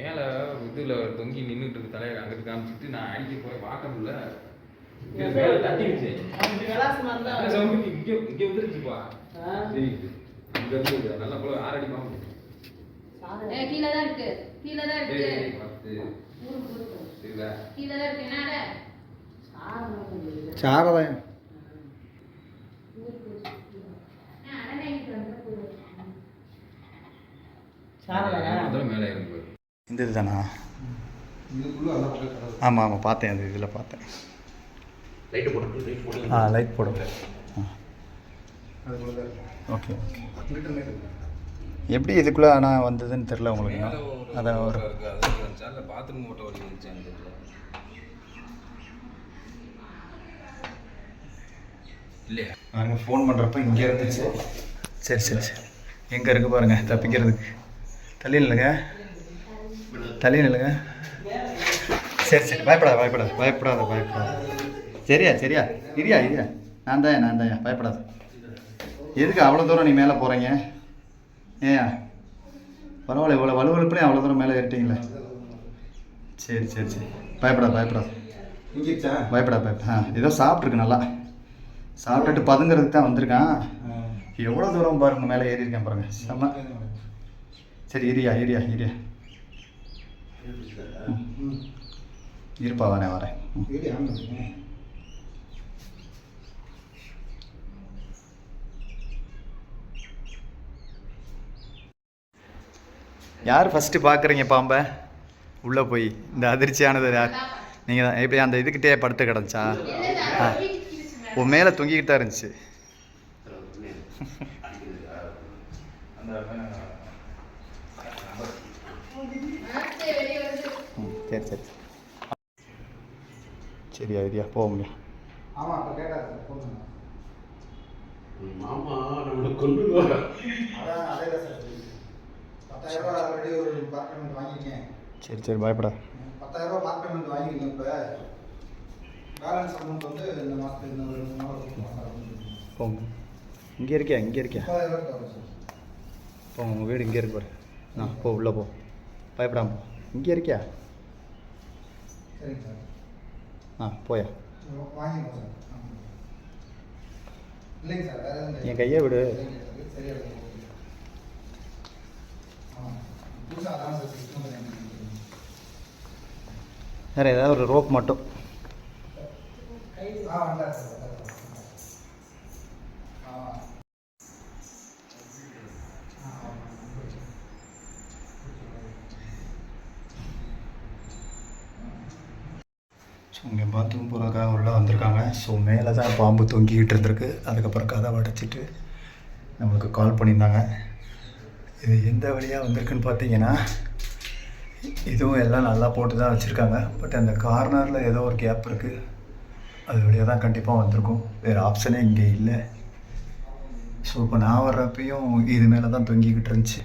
மேலே இதில் தொங்கி நின்றுட்டு இருக்கு தலையை அங்கிட்டு காமிச்சிட்டு நான் அடிக்க போய் பார்க்க முடியல. மேலே தட்டிடுச்சு. இங்கே இங்கே வந்துருச்சுப்பா. ஆ. தெரியுது இங்கே இருந்து நல்லா போல ஆறடி பாம்பு. கீழே தான் இருக்கு. கீழே தான் இருக்கு. கீழே தான் இருக்கு. என்னடா? மேலே இருக்கு இந்த இது தானா ஆமாம் ஆமாம் பார்த்தேன் அந்த இதில் பார்த்தேன். லைட்டு போட்டு ஆ லைட் போடும் ஆ. Okay okay. எப்படி இதுக்குள்ளே ஆனால் வந்ததுன்னு தெரில உங்களுக்கு அதான் ஒரு பாத்ரூம் ஓட்ட வழி இல்லையா? நாங்கள் ஃபோன் பண்ணுறப்ப இங்கே இருந்துச்சு. சரி சரி சரி. எங்கே இருக்குது பாருங்கள் தப்பிக்கிறதுக்கு. தள்ளி நில்லுங்க. தள்ளி நில்லுங்க. சரி சரி பயப்படாத பயப்படாத பயப்படாத பயப்படாத. சரியா சரியா? இரியா இரியா. நான் தான் நான் தான். பயப்படாத. எதுக்கு அவ்வளோ தூரம் நீ மேலே போகிறீங்க ஏயா? பரவாயில்ல இவ்வளோ வலுவலுப்புலேயும் அவ்வளோ தூரம் மேலே ஏறிட்டீங்களே. சரி சரி சரி. பயப்படாத பயப்படாத. பயப்படாத பயப்பட ஆ ஏதோ சாப்பிட்ருக்கு நல்லா. சாப்பிட்டுட்டு பதுங்கிறதுக்கு தான் வந்திருக்கான். எவ்வளோ தூரம் பாருங்க மேலே ஏறி இருக்கேன் பாருங்க. செம்ம. சரி இரியா இரியா இரியா. இருப்பா வரேன். வரேன். யார் ஃபஸ்ட்டு பார்க்குறீங்க பாம்பை? உள்ளே போய். இந்த அதிர்ச்சியானது யார்? நீங்கள் தான். எப்படி அந்த இதுக்கிட்டே படுத்து கிடந்துச்சா? ஆ. உன் மேலே தொங்கிக்கிட்டு தான் இருந்துச்சு. வருது ம் சரி சரி. சரியா சரியா போக முடியும் மாமா நம்மளை கொண்டு சரி சரி பயப்படா. பத்தாயிரம் பேமெண்ட் வாங்கிருக்கீங்க இப்போ. பேலன்ஸ் அமௌண்ட் வந்து இந்த மாதத்துக்கு இந்த ஒரு மூணு நாள் போங்க. இங்கே இருக்கியா? இங்கே இருக்கியா? போங்க உங்கள் வீடு இங்கே இருக்கு பாரு. நான் போ உள்ளே போ. பயப்படாம. இங்கே இருக்கியா? சரிங்க சார். ஆ போயா. இல்லைங்க சார் வேற என் கையை விடு. வேறு ஏதாவது ஒரு ரோப் மட்டும். ஆ வந்தார் சார் வந்தார் சார். ஆ ஆ ஸோ இங்கே பாத்ரூம் போகிறதுக்காக உள்ளே வந்திருக்காங்க. ஸோ மேலே தான் பாம்பு தொங்கிக்கிட்டு இருந்திருக்கு. அதுக்கப்புறம் கதை அடைச்சிட்டு நம்மளுக்கு கால் பண்ணியிருந்தாங்க. இது எந்த வழியாக வந்திருக்குன்னு பார்த்தீங்கன்னா இதுவும் எல்லாம் நல்லா போட்டு தான் வச்சுருக்காங்க. பட் அந்த கார்னரில் ஏதோ ஒரு கேப் இருக்குது அது வழியாக தான் கண்டிப்பாக வந்திருக்கும். வேறு ஆப்ஷனே இங்கே இல்லை. ஸோ இப்போ நான் வர்றப்பையும் இது மேலே தான் தொங்கிக்கிட்டு இருந்துச்சு.